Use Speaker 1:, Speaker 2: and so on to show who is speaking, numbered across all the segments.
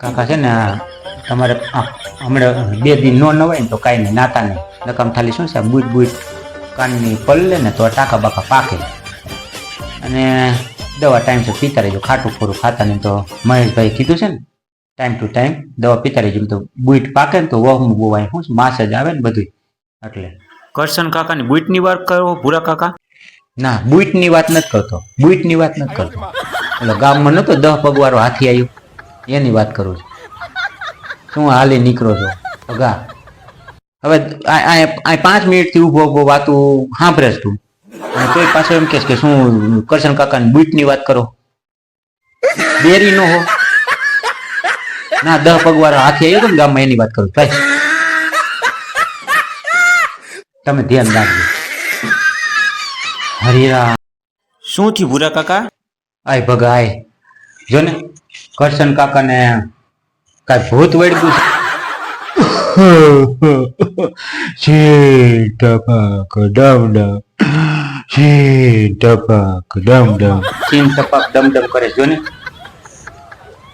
Speaker 1: કાકા છે ને તમારે હમણાં બે દિન નો નવાય ને તો કાંઈ નહીં નાતા નહીં. નકામ થાલી શું છે બુટ બુટ કાનની પલ્લે ને તો ટાંકા બાકા પાકે. અને દવા ટાઈમ છે પીતા રહેજો ખાટું ખોરું ખાતા નહીં તો મહેશભાઈ કીધું છે ને ટાઈમ ટુ ટાઈમ દવા પીતા રહેજો તો બુટ પાકે ને તો વહમું બોવાય શું માસ જ આવે ને બધું એટલે.
Speaker 2: કરશન કાકાની બુટની વાત કરો ભૂરા કાકા?
Speaker 1: ના બુટની વાત નથી કરતો બુટની વાત નથી કરતો. એટલે ગામમાં નતો દહ પગવાળો હાથી આવ્યું એની વાત કરું છું. શું હાલી નીકળો છો? ભગા હવે આ- પાંચ મિનિટથી ઊભો ઊભો વાતું સાંભળે તું. અને તોય પાછો એમ કે શું કરશન કાકાની બુટની વાત કરો? બેરી નો હો. ના દહ પગવાર હાથી આવ્યો ને ગામમાં એની વાત કરું. ભાઈ. તમે ધ્યાન રાખજો. હરિરા
Speaker 2: શું થયું ભૂરા કાકા?
Speaker 1: આય ભગા આય. જો ને. કરશન કાકા ને કાંઈ ભૂત વળગ્યું છે? ટપક ડમ ડમ. ટપક ડમ ડમ. ચીન ટપક ડમ ડમ કરે જો ને.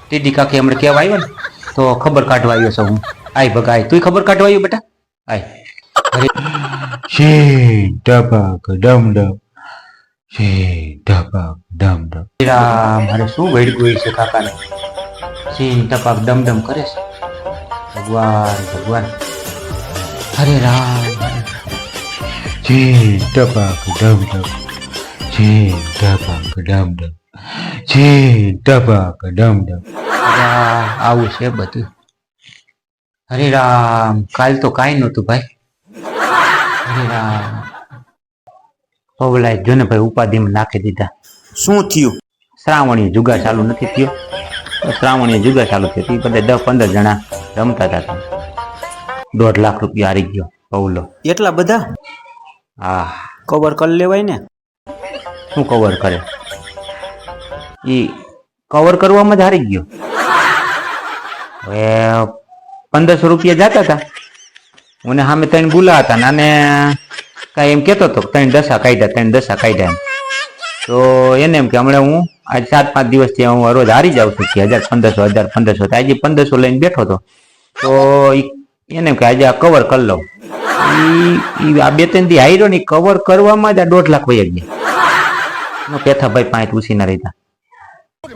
Speaker 1: ટીડી કાકી હમણાં કેવા આવ્યો ને તો ખબર કાઢવા આવ્યો છું હું. આય ભગાય તું ખબર કાઢવા આવ્યો બેટા? આય. ટપક ડમ ડમ. છે ટપક ડમ ધમ. રામ મારે શું વળગ્યું છે કાકાને? સીન ટપક ડમ ડમ કરે છે. ભગવાન ભગવાન. હરે રામ. જે ટપક ડમ ડમ જે ટપક ડમ ડમ જે ટપક ડમ ડમ આવું છે બધું. હરે રામ. કાલ તો કાંઈ નહોતું ભાઈ. હરે રામ. પવલાય જો ને ભાઈ ઉપાધિમાં નાખી દીધા.
Speaker 2: શું થયું?
Speaker 1: શ્રાવણી જુગા ચાલુ નથી થયો. શ્રાવણીય શ્રાવણી જુગાર ચાલુ થયો. એ બધા દસ પંદર જણા રમતા હતા. દોઢ લાખ રૂપિયા હારી ગયો પવલો
Speaker 2: એટલા બધા?
Speaker 1: હા.
Speaker 2: કવર કરી લેવાય ને?
Speaker 1: શું કવર કરે? એ કવર કરવામાં જ હારી ગયો. હવે પંદરસો રૂપિયા જતા હતા. મને સામે ત્રણ ગુલા હતા ને કાંઈ એમ કહેતો હતો ત્રણ દશા કાઢ્યા ત્રણ દશા કાઢ્યા તો એને એમ કે, હમણાં હું આજ સાત, પાંચ દિવસથી હું રોજ હારી જાઉં છું કે હજાર પંદરસો હજાર પંદરસો, તો આજે પંદરસો લઈને બેઠો હતો તો એને એમ કે, આજે આ કવર કરી લઉં. આ બે ત્રણ દી હાર્યો ને કવર કરવામાં જ આ દોઢ લાખ વહી ગયા. પેથાભાઈ પાંચ ઉછી ના રહેતા.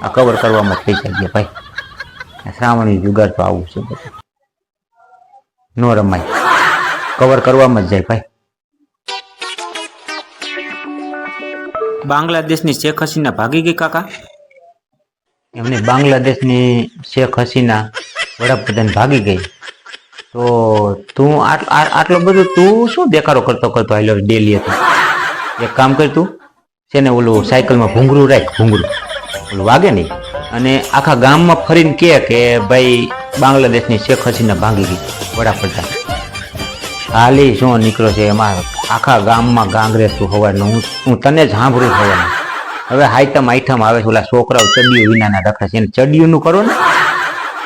Speaker 1: આ કવર કરવામાં જ પૈસા ગયા, ભાઈ. શ્રાવણી જુગાર તો આવું છે નો રમાય. કવર કરવામાં જ જાય, ભાઈ.
Speaker 2: બાંગ્લાદેશની શેખ હસીના ભાગી ગઈ, કાકા?
Speaker 1: એમને બાંગ્લાદેશની શેખ હસીના વડાપ્રધાન ભાગી ગઈ. તો તું આટલો બધો તું શું દેખાડો કરતો કરતો આવેલો ડેલી હતો? એક કામ કર તું, છે ને ઓલું સાયકલમાં ભૂંગરું રાખ ભૂંગરું ઓલું વાગે નહીં. અને આખા ગામમાં ફરીને કહે કે ભાઈ બાંગ્લાદેશની શેખ હસીના ભાગી ગઈ, વડાપ્રધાન. હાલી શું નીકળ્યો છે એમાં? આખા ગામમાં ગાંગરેસ તું હવાનું. હું હું તને જ સાંભળું હોવાનું હવે હાઈટમ આઈટમ આવે છે. ઓલા છોકરાઓ ચડિયું વિનાના રખે છે. એને ચડિયું નું કરો ને.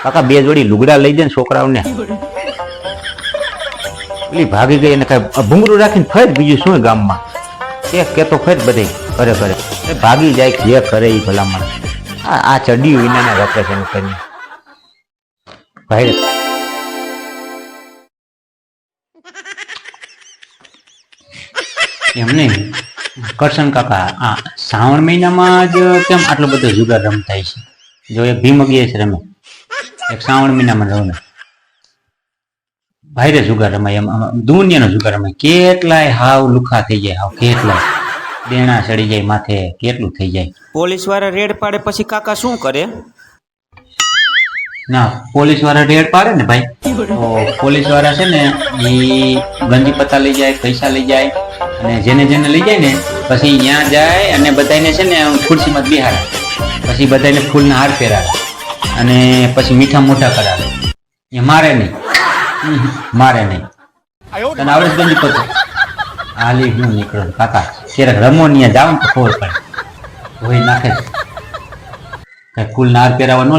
Speaker 1: કાકા બે જોડી લુગડા લઈ જાય ને છોકરાઓને. પેલી ભાગી ગઈ એને કાંઈ ભૂંગળું રાખીને ફેર બીજું શું ગામમાં? એ કેતો ફેર બધે ઘરે ઘરે એ ભાગી જાય જે કરે એ ભલામણ. આ આ ચડિયું વિનાના રખે છે એનું કરીને. ભાઈ એમ નહીં. કરશન કાકા આ શ્રાવણ મહિનામાં જ કેમ આટલો બધો જુગાર રમતાય છે? જો એક ભીમગીએ છે રમે એક શ્રાવણ મહિનામાં રમે. ભાઈરે જુગાર રમાય એમ દુનિયાનો જુગાર રમાય. કેટલાય હાવ લુખા થઈ જાય હાવ કેટલાય. દેણા ચડી જાય માથે કેટલું થઈ જાય.
Speaker 2: પોલીસવાળા રેડ પાડે પછી કાકા શું કરે?
Speaker 1: ના પોલીસવાળા રેડ પાડે ને ભાઈ? પોલીસવાળા છે ને એ ગંજી પત્તા લઈ જાય પૈસા લઈ જાય અને જેને જેને લઈ જાય ને, પછી ત્યાં જાય અને બધાને છે ને ખુરશીમાં બિહાર પછી બધાને ફૂલના હાર પહેરાવે. અને પછી મીઠા મોટા કરાવે. એ મારે નહીં. મારે નહીં. તને આવડે છે ગંજી પત્તો હાલી હું નીકળો. કાકા, ક્યારેક રમો ત્યાં જાવ ને તો ખબર પડે. હોય નાખે કઈ ફૂલના હાર પહેરાવા ન